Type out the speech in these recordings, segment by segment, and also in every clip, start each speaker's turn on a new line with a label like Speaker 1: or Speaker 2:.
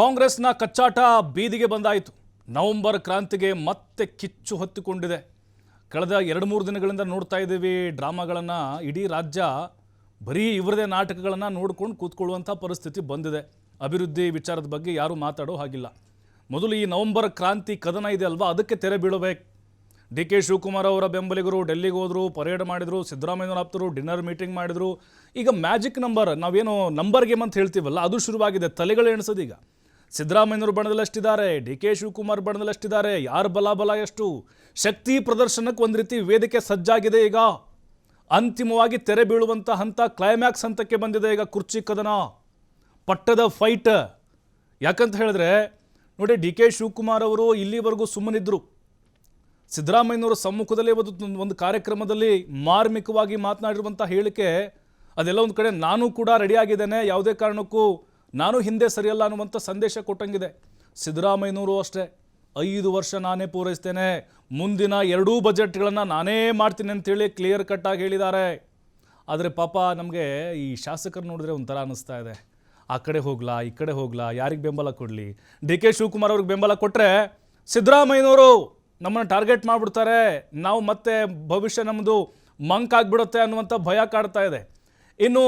Speaker 1: ಕಾಂಗ್ರೆಸ್ನ ಕಚ್ಚಾಟ ಬೀದಿಗೆ ಬಂದಾಯಿತು. ನವೆಂಬರ್ ಕ್ರಾಂತಿಗೆ ಮತ್ತೆ ಕಿಚ್ಚು ಹೊತ್ತಿಕೊಂಡಿದೆ. ಕಳೆದ ಎರಡು ಮೂರು ದಿನಗಳಿಂದ ನೋಡ್ತಾ ಇದ್ದೀವಿ ಡ್ರಾಮಾಗಳನ್ನು. ಇಡೀ ರಾಜ್ಯ ಬರೀ ಇವರದೇ ನಾಟಕಗಳನ್ನು ನೋಡ್ಕೊಂಡು ಕೂತ್ಕೊಳ್ಳುವಂಥ ಪರಿಸ್ಥಿತಿ ಬಂದಿದೆ. ಅಭಿವೃದ್ಧಿ ವಿಚಾರದ ಬಗ್ಗೆ ಯಾರೂ ಮಾತಾಡೋ ಹಾಗಿಲ್ಲ. ಮೊದಲು ಈ ನವೆಂಬರ್ ಕ್ರಾಂತಿ ಕದನ ಇದೆ ಅಲ್ವಾ? ಅದಕ್ಕೆ ತೆರೆ ಬೀಳಬೇಕು. ಡಿ ಕೆ ಶಿವಕುಮಾರ್ ಅವರ ಬೆಂಬಲಿಗರು ಡೆಲ್ಲಿಗೆ ಹೋದರು, ಪರೇಡ್ ಮಾಡಿದರು ಸಿದ್ದರಾಮಯ್ಯ ಆಪ್ತರು ಡಿನ್ನರ್ ಮೀಟಿಂಗ್ ಮಾಡಿದರು. ಈಗ ಮ್ಯಾಜಿಕ್ ನಂಬರ್, ನಾವೇನು ನಂಬರ್ ಗೇಮ್ ಅಂತ ಹೇಳ್ತೀವಲ್ಲ, ಅದು ಶುರುವಾಗಿದೆ. ತಲೆಗಳು ಎಣಿಸೋದು ಈಗ. ಸಿದ್ದರಾಮಯ್ಯನವರು ಬಣದಲ್ಲಿ ಎಷ್ಟಿದ್ದಾರೆ ಡಿ ಕೆ ಶಿವಕುಮಾರ್ ಬಣದಲ್ಲಿ ಎಷ್ಟಿದ್ದಾರೆ ಯಾರ ಬಲ ಬಲ ಎಷ್ಟು? ಶಕ್ತಿ ಪ್ರದರ್ಶನಕ್ಕೆ ಒಂದು ರೀತಿ ವೇದಿಕೆ ಸಜ್ಜಾಗಿದೆ ಈಗ. ಅಂತಿಮವಾಗಿ ತೆರೆ ಬೀಳುವಂಥ ಹಂತ ಕ್ಲೈಮ್ಯಾಕ್ಸ್ ಹಂತಕ್ಕೆ ಬಂದಿದೆ ಈಗ ಕುರ್ಚಿ ಕದನ. ಪಟ್ಟದ ಫೈಟ್ ಯಾಕಂತ ಹೇಳಿದ್ರೆ, ನೋಡಿ ಡಿ ಕೆ ಶಿವಕುಮಾರ್ ಅವರು ಇಲ್ಲಿವರೆಗೂ ಸುಮ್ಮನಿದ್ದರು ಸಿದ್ದರಾಮಯ್ಯನವರ ಸಮ್ಮುಖದಲ್ಲಿ ಒಂದು ಒಂದು ಕಾರ್ಯಕ್ರಮದಲ್ಲಿ ಮಾರ್ಮಿಕವಾಗಿ ಮಾತನಾಡಿರುವಂಥ ಹೇಳಿಕೆ, ಅದೆಲ್ಲ ಒಂದು ಕಡೆ ನಾನು ಕೂಡ ರೆಡಿಯಾಗಿದ್ದೇನೆ ಯಾವುದೇ ಕಾರಣಕ್ಕೂ ನಾನು ಹಿಂದೆ ಸರಿಯಲ್ಲ ಅನ್ನುವಂಥ ಸಂದೇಶ ಕೊಟ್ಟಂಗಿದೆ. ಸಿದ್ದರಾಮಯ್ಯನವರು ಅಷ್ಟೇ. ಐದು ವರ್ಷ ನಾನೇ ಪೂರೈಸ್ತೇನೆ. ಮುಂದಿನ ಎರಡೂ ಬಜೆಟ್ಗಳನ್ನು ನಾನೇ ಮಾಡ್ತೀನಿ ಅಂತೇಳಿ ಕ್ಲಿಯರ್ ಕಟ್ಟಾಗಿ ಹೇಳಿದ್ದಾರೆ. ಆದರೆ ಪಾಪ ನಮಗೆ ಈ ಶಾಸಕರು ನೋಡಿದ್ರೆ ಒಂಥರ ಅನ್ನಿಸ್ತಾ ಇದೆ. ಆ ಕಡೆ ಹೋಗ್ಲಾ, ಈ ಕಡೆ ಹೋಗ್ಲಾ, ಯಾರಿಗೆ ಬೆಂಬಲ ಕೊಡಲಿ? ಡಿ ಕೆ ಶಿವಕುಮಾರ್ ಅವ್ರಿಗೆ ಬೆಂಬಲ ಕೊಟ್ಟರೆ ಸಿದ್ದರಾಮಯ್ಯನವರು ನಮ್ಮನ್ನು ಟಾರ್ಗೆಟ್ ಮಾಡಿಬಿಡ್ತಾರೆ. ನಾವು ಮತ್ತೆ ಭವಿಷ್ಯ ನಮ್ಮದು ಮಂಕ್ ಆಗಿಬಿಡುತ್ತೆ ಅನ್ನುವಂಥ ಭಯ ಕಾಡ್ತಾ ಇದೆ. ಇನ್ನು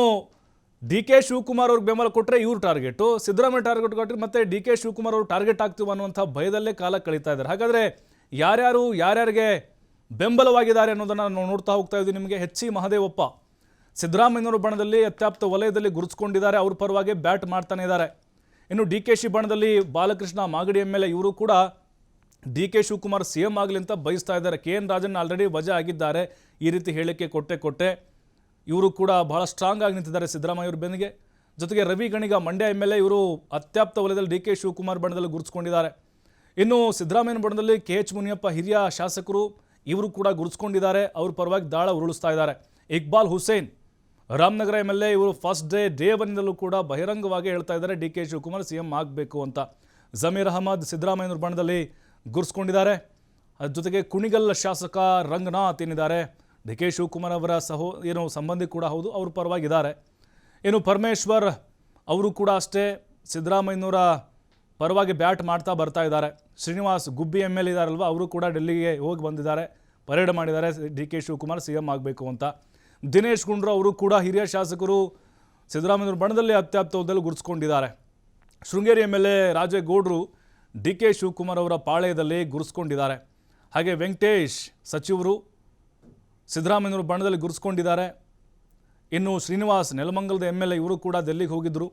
Speaker 1: ಡಿ ಕೆ ಶಿವಕುಮಾರ್ ಅವ್ರಿಗೆ ಬೆಂಬಲ ಕೊಟ್ಟರೆ ಇವ್ರು ಟಾರ್ಗೆಟು. ಸಿದ್ದರಾಮಯ್ಯ ಟಾರ್ಗೆಟ್ ಕೊಟ್ಟರೆ ಮತ್ತೆ ಡಿ ಕೆ ಶಿವಕುಮಾರ್ ಅವರು ಟಾರ್ಗೆಟ್ ಆಗ್ತೀವಿ ಅನ್ನುವಂಥ ಭಯದಲ್ಲೇ ಕಾಲ ಕಳೀತಾ ಇದ್ದಾರೆ. ಹಾಗಾದರೆ ಯಾರ್ಯಾರು, ಯಾರ್ಯಾರಿಗೆ ಬೆಂಬಲವಾಗಿದ್ದಾರೆ ಅನ್ನೋದನ್ನು ನಾವು ನೋಡ್ತಾ ಹೋಗ್ತಾ ಇದ್ದೀವಿ ನಿಮಗೆ. ಹೆಚ್ ಸಿ ಮಹದೇವಪ್ಪ, ಸಿದ್ದರಾಮಯ್ಯನವರು ಬಣದಲ್ಲಿ ಅತ್ಯಾಪ್ತ ವಲಯದಲ್ಲಿ ಗುರುತಿಸ್ಕೊಂಡಿದ್ದಾರೆ. ಅವ್ರ ಪರವಾಗಿ ಬ್ಯಾಟ್ ಮಾಡ್ತಾನೆ ಇದ್ದಾರೆ. ಇನ್ನು ಡಿ ಕೆ ಶಿ ಬಣದಲ್ಲಿ ಬಾಲಕೃಷ್ಣ ಮಾಗಡಿ ಎಂ ಎಲ್ ಇವರು ಕೂಡ D K Shivakumar C M ಆಗಲಿ ಅಂತ ಬಯಸ್ತಾ ಇದ್ದಾರೆ. ಕೆ ಎನ್ ರಾಜನ್ ಆಲ್ರೆಡಿ ವಜಾ ಆಗಿದ್ದಾರೆ. ಈ ರೀತಿ ಹೇಳಿಕೆ ಕೊಟ್ಟೆ ಕೊಟ್ಟೆ. ಇವರು ಕೂಡ ಬಹಳ ಸ್ಟ್ರಾಂಗ್ ಆಗಿ ನಿಂತಿದ್ದಾರೆ ಸಿದ್ದರಾಮಯ್ಯ ಅವ್ರ ಬೆನ್ನಿಗೆ. ಜೊತೆಗೆ Ravi Ganiga Mandya M L A ಇವರು ಅತ್ಯಾಪ್ತ ವಲಯದಲ್ಲಿ ಡಿ ಕೆ ಶಿವಕುಮಾರ್ ಬಣದಲ್ಲಿ ಗುರುತಿಸ್ಕೊಂಡಿದ್ದಾರೆ. ಇನ್ನು ಸಿದ್ದರಾಮಯ್ಯನ ಬಣದಲ್ಲಿ ಕೆ ಎಚ್ ಮುನಿಯಪ್ಪ ಹಿರಿಯ ಶಾಸಕರು ಇವರು ಕೂಡ ಗುರುತಿಸ್ಕೊಂಡಿದ್ದಾರೆ. ಅವ್ರ ಪರವಾಗಿ ದಾಳ ಉರುಳಿಸ್ತಾ ಇದ್ದಾರೆ. ಇಕ್ಬಾಲ್ ಹುಸೇನ್, ರಾಮನಗರ ಎಂ ಎಲ್ ಇವರು ಫಸ್ಟ್ ಡೇ ಡೇ ಒನ್ನಿಂದಲೂ ಕೂಡ ಬಹಿರಂಗವಾಗಿ ಹೇಳ್ತಾ ಇದ್ದಾರೆ. D K Shivakumar C M ಆಗಬೇಕು ಅಂತ. ಜಮೀರ್ ಅಹಮದ್ ಸಿದ್ದರಾಮಯ್ಯನವ್ರ ಬಣದಲ್ಲಿ ಗುರುಸ್ಕೊಂಡಿದ್ದಾರೆ ಜೊತೆಗೆ ಕುಣಿಗಲ್ ಶಾಸಕ ರಂಗನಾಥ್ ಏನಿದ್ದಾರೆ. ಡಿ ಕೆ ಶಿವಕುಮಾರ್ ಅವರ ಸಹೋ, ಏನು ಸಂಬಂಧಿ ಕೂಡ ಹೌದು, ಅವ್ರ ಪರವಾಗಿದ್ದಾರೆ. ಏನು ಪರಮೇಶ್ವರ್ ಅವರು ಕೂಡ ಅಷ್ಟೇ ಸಿದ್ದರಾಮಯ್ಯನವರ ಪರವಾಗಿ ಬ್ಯಾಟ್ ಮಾಡ್ತಾ ಬರ್ತಾ ಇದ್ದಾರೆ. ಶ್ರೀನಿವಾಸ್ ಗುಬ್ಬಿ ಎಂ ಎಲ್ ಇದ್ದಾರಲ್ವ ಅವರು ಕೂಡ ಡೆಲ್ಲಿಗೆ ಹೋಗಿ ಬಂದಿದ್ದಾರೆ, ಪರೇಡ್ ಮಾಡಿದ್ದಾರೆ D K Shivakumar C M ಆಗಬೇಕು ಅಂತ. ದಿನೇಶ್ ಗುಂಡ್ರು ಅವರು ಕೂಡ ಹಿರಿಯ ಶಾಸಕರು ಸಿದ್ದರಾಮಯ್ಯವ್ರ ಬಣದಲ್ಲಿ ಅತ್ಯಾಪ್ತವದಲ್ಲಿ ಗುರುಸ್ಕೊಂಡಿದ್ದಾರೆ ಶೃಂಗೇರಿ ಎಂ ಎಲ್ ಎ ರಾಜೇಗೌಡರು ಡಿ ಕೆ ಶಿವಕುಮಾರ್ ಅವರ ಪಾಳ್ಯದಲ್ಲಿ ಗುರುಸ್ಕೊಂಡಿದ್ದಾರೆ ಹಾಗೆ ವೆಂಕಟೇಶ್ ಸಚಿವರು ಸಿದ್ದರಾಮಯ್ಯನವರು ಬಣ್ಣದಲ್ಲಿ ಗುರುಸ್ಕೊಂಡಿದ್ದಾರೆ ಇನ್ನು ಶ್ರೀನಿವಾಸ್ ನೆಲಮಂಗಲದ ಎಂ ಎಲ್ ಎ ಇವರು ಕೂಡ ದೆಲ್ಲಿಗೆ ಹೋಗಿದ್ದರು.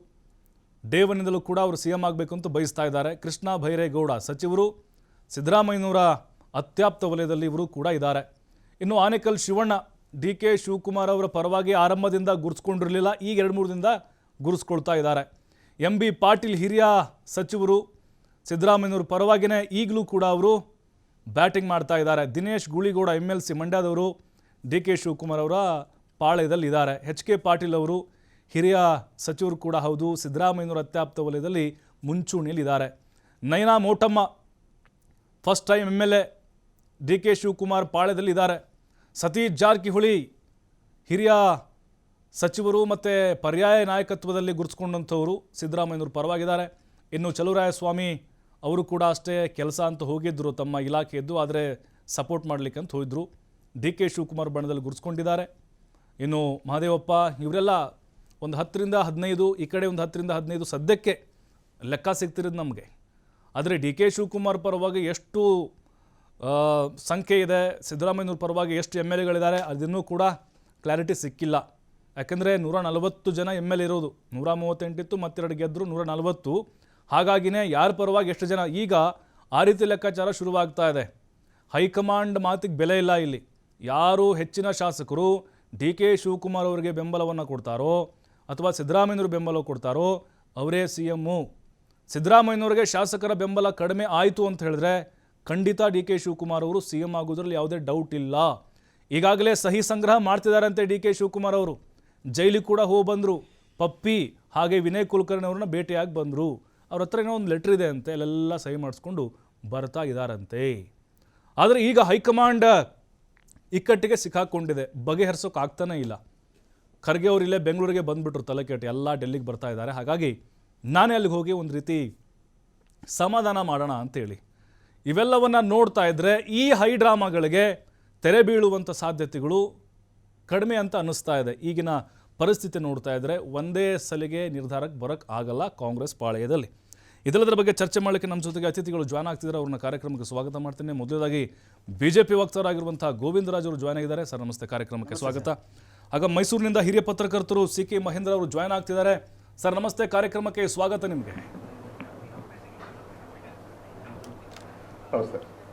Speaker 1: ದೇವನಿಂದಲೂ ಕೂಡ ಅವರು ಸಿ ಎಂ ಆಗಬೇಕು ಅಂತ ಬಯಸ್ತಾ ಇದ್ದಾರೆ. ಕೃಷ್ಣ ಭೈರೇಗೌಡ ಸಚಿವರು, ಸಿದ್ದರಾಮಯ್ಯನವರ ಅತ್ಯಾಪ್ತ ವಲಯದಲ್ಲಿ ಇವರು ಕೂಡ ಇದ್ದಾರೆ. ಇನ್ನು ಆನೇಕಲ್ ಶಿವಣ್ಣ, ಡಿ ಕೆ ಶಿವಕುಮಾರ್ ಅವರ ಪರವಾಗಿ ಆರಂಭದಿಂದ ಗುರುಸ್ಕೊಂಡಿರಲಿಲ್ಲ ಈಗ ಎರಡು ಮೂರು ದಿನದಿಂದ ಗುರುಸ್ಕೊಳ್ತಾ ಇದ್ದಾರೆ. ಎಂ ಬಿ ಪಾಟೀಲ್ ಹಿರಿಯ ಸಚಿವರು, ಸಿದ್ದರಾಮಯ್ಯನವ್ರ ಪರವಾಗಿಯೇ ಈಗಲೂ ಕೂಡ ಅವರು ಬ್ಯಾಟಿಂಗ್ ಮಾಡ್ತಾ ಇದ್ದಾರೆ. Dinesh Guligowda M L C ಮಂಡ್ಯದವರು D K Shivakumar ಅವರ ಪಾಳ್ಯದಲ್ಲಿ ಇದ್ದಾರೆ. ಎಚ್ ಕೆ ಪಾಟೀಲ್ ಅವರು ಹಿರಿಯ ಸಚಿವರು ಕೂಡ ಹೌದು, ಸಿದ್ದರಾಮಯ್ಯನವರ ಅತ್ಯಾಪ್ತ ವಲಯದಲ್ಲಿ ಮುಂಚೂಣಿಯಲ್ಲಿದ್ದಾರೆ Nayana Motamma first time M L A D K Shivakumar ಪಾಳ್ಯದಲ್ಲಿದ್ದಾರೆ Satish Jarkiholi, ಹಿರಿಯ ಸಚಿವರು ಮತ್ತು ಪರ್ಯಾಯ ನಾಯಕತ್ವದಲ್ಲಿ ಗುರುತಿಸ್ಕೊಂಡಂಥವರು ಸಿದ್ದರಾಮಯ್ಯನವರು ಪರವಾಗಿದ್ದಾರೆ. ಇನ್ನು ಚಲುವರಾಯಸ್ವಾಮಿ ಅವರು ಕೂಡ ಅಷ್ಟೇ ಕೆಲಸ ಅಂತ ಹೋಗಿದ್ದರು ತಮ್ಮ ಇಲಾಖೆಯದ್ದು ಆದರೆ ಸಪೋರ್ಟ್ ಮಾಡಲಿಕ್ಕೆ ಅಂತ ಹೋಗಿದ್ರು ಡಿ ಕೆ ಶಿವಕುಮಾರ್ ಬಣದಲ್ಲಿ ಗುರುಸ್ಕೊಂಡಿದ್ದಾರೆ ಇನ್ನು ಮಹದೇವಪ್ಪ, ಇವರೆಲ್ಲ ಒಂದು ಹತ್ತರಿಂದ ಹದಿನೈದು, ಈ ಕಡೆ ಒಂದು ಹತ್ತರಿಂದ ಹದಿನೈದು ಸದ್ಯಕ್ಕೆ ಲೆಕ್ಕ ಸಿಗ್ತಿರೋದು ನಮಗೆ. ಆದರೆ ಡಿ ಕೆ ಶಿವಕುಮಾರ್ ಪರವಾಗಿ ಎಷ್ಟು ಸಂಖ್ಯೆ ಇದೆ ಸಿದ್ದರಾಮಯ್ಯವ್ರ ಪರವಾಗಿ ಎಷ್ಟು ಎಂ ಎಲ್ ಎಗಳಿದ್ದಾರೆ, ಅದಿನ್ನೂ ಕೂಡ ಕ್ಲಾರಿಟಿ ಸಿಕ್ಕಿಲ್ಲ. ಯಾಕೆಂದರೆ ನೂರ ನಲವತ್ತು ಜನ ಎಂ ಎಲ್ ಇರೋದು. ನೂರ ಮೂವತ್ತೆಂಟಿತ್ತು, ಮತ್ತೆರಡು ಗೆದ್ದರು ನೂರ ನಲವತ್ತು. ಹಾಗಾಗಿನೇ ಯಾರ ಪರವಾಗಿ ಎಷ್ಟು ಜನ? ಈಗ ಆ ರೀತಿ ಲೆಕ್ಕಾಚಾರ ಶುರುವಾಗ್ತಾ ಇದೆ. ಹೈಕಮಾಂಡ್ ಮಾತಿಗೆ ಬೆಲೆ ಇಲ್ಲ ಇಲ್ಲಿ. ಯಾರು ಹೆಚ್ಚಿನ ಶಾಸಕರು ಡಿ ಕೆ ಶಿವಕುಮಾರ್ ಅವರಿಗೆ ಬೆಂಬಲವನ್ನು ಕೊಡ್ತಾರೋ ಅಥವಾ ಸಿದ್ದರಾಮಯ್ಯನವರು ಬೆಂಬಲ ಕೊಡ್ತಾರೋ ಅವರೇ ಸಿ ಎಮ್ಮು ಸಿದ್ದರಾಮಯ್ಯನವರಿಗೆ ಶಾಸಕರ ಬೆಂಬಲ ಕಡಿಮೆ ಆಯಿತು ಅಂತ ಹೇಳಿದ್ರೆ ಖಂಡಿತ ಡಿ ಕೆ ಶಿವಕುಮಾರ್ ಅವರು ಸಿ ಎಂ ಆಗೋದ್ರಲ್ಲಿ ಯಾವುದೇ ಡೌಟ್ ಇಲ್ಲ. ಈಗಾಗಲೇ ಸಹಿ ಸಂಗ್ರಹ ಮಾಡ್ತಿದ್ದಾರಂತೆ ಡಿ ಕೆ ಶಿವಕುಮಾರ್ ಅವರು. ಜೈಲಿಗೆ ಕೂಡ ಹೋಗಿ ಬಂದರು. ಪಪ್ಪಿ ಹಾಗೆ ವಿನಯ್ ಕುಲಕರ್ಣಿ ಅವ್ರನ್ನ ಭೇಟಿಯಾಗಿ ಬಂದರು. ಅವ್ರ ಹತ್ರ ಏನೋ ಒಂದು ಲೆಟ್ರ್ ಇದೆ ಅಂತೆ, ಅಲ್ಲೆಲ್ಲ ಸಹಿ ಮಾಡಿಸ್ಕೊಂಡು ಬರ್ತಾ ಇದ್ದಾರಂತೆ ಆದರೆ ಈಗ ಹೈಕಮಾಂಡ್ ಇಕ್ಕಟ್ಟಿಗೆ ಸಿಕ್ಕಾಕೊಂಡಿದೆ. ಬಗೆಹರಿಸೋಕೆ ಆಗ್ತಾನೆ ಇಲ್ಲ. ಖರ್ಗೆ ಅವರು ಇಲ್ಲೇ ಬೆಂಗಳೂರಿಗೆ ಬಂದುಬಿಟ್ರು ತಲೆ ಕೆಟ್ಟು ಎಲ್ಲ ಡೆಲ್ಲಿಗೆ ಬರ್ತಾ ಇದ್ದಾರೆ. ಹಾಗಾಗಿ ನಾನೇ ಅಲ್ಲಿಗೆ ಹೋಗಿ ಒಂದು ರೀತಿ ಸಮಾಧಾನ ಮಾಡೋಣ ಅಂತೇಳಿ ಇವೆಲ್ಲವನ್ನು ನೋಡ್ತಾ ಇದ್ದರೆ ಈ ಹೈ ಡ್ರಾಮಾಗಳಿಗೆ ತೆರೆ ಬೀಳುವಂಥ ಸಾಧ್ಯತೆಗಳು ಕಡಿಮೆ ಅಂತ ಅನ್ನಿಸ್ತಾ ಇದೆ. ಈಗಿನ ಪರಿಸ್ಥಿತಿ ನೋಡ್ತಾ ಇದ್ದರೆ ಒಂದೇ ಸಲಿಗೆ ನಿರ್ಧಾರಕ್ಕೆ ಬರೋಕ್ಕೆ ಆಗಲ್ಲ ಕಾಂಗ್ರೆಸ್ ಪಾಳೆಯದಲ್ಲಿ. ಇದೆಲ್ಲದರ ಬಗ್ಗೆ ಚರ್ಚೆ ಮಾಡಲಿಕ್ಕೆ ನಮ್ಮ ಜೊತೆಗೆ ಅತಿಥಿಗಳು ಜಾಯ್ನ್ ಆಗ್ತಿದ್ದಾರೆ. ಅವ್ರನ್ನ ಕಾರ್ಯಕ್ರಮಕ್ಕೆ ಸ್ವಾಗತ ಮಾಡ್ತೇನೆ. ಮೊದಲದಾಗಿ ಬಿ ಜೆ ಪಿ ವಕ್ತಾರಾಗಿರುವಂಥ ಗೋವಿಂದರಾಜ್ ಅವರು ಜಾಯ್ನ್ ಆಗಿದ್ದಾರೆ. ಸರ್ ನಮಸ್ತೆ. ಕಾರ್ಯಕ್ರಮಕ್ಕೆ ಸ್ವಾಗತ. ಆಗ ಮೈಸೂರಿನಿಂದ ಹಿರಿಯ ಪತ್ರಕರ್ತರು ಸಿ ಕೆ ಮಹೇಂದ್ರ ಅವರು ಜಾಯ್ನ್ ಆಗ್ತಿದ್ದಾರೆ. ಸರ್ ನಮಸ್ತೆ. ಕಾರ್ಯಕ್ರಮಕ್ಕೆ ಸ್ವಾಗತ ನಿಮಗೆ.
Speaker 2: ಹೌದು ಸರ್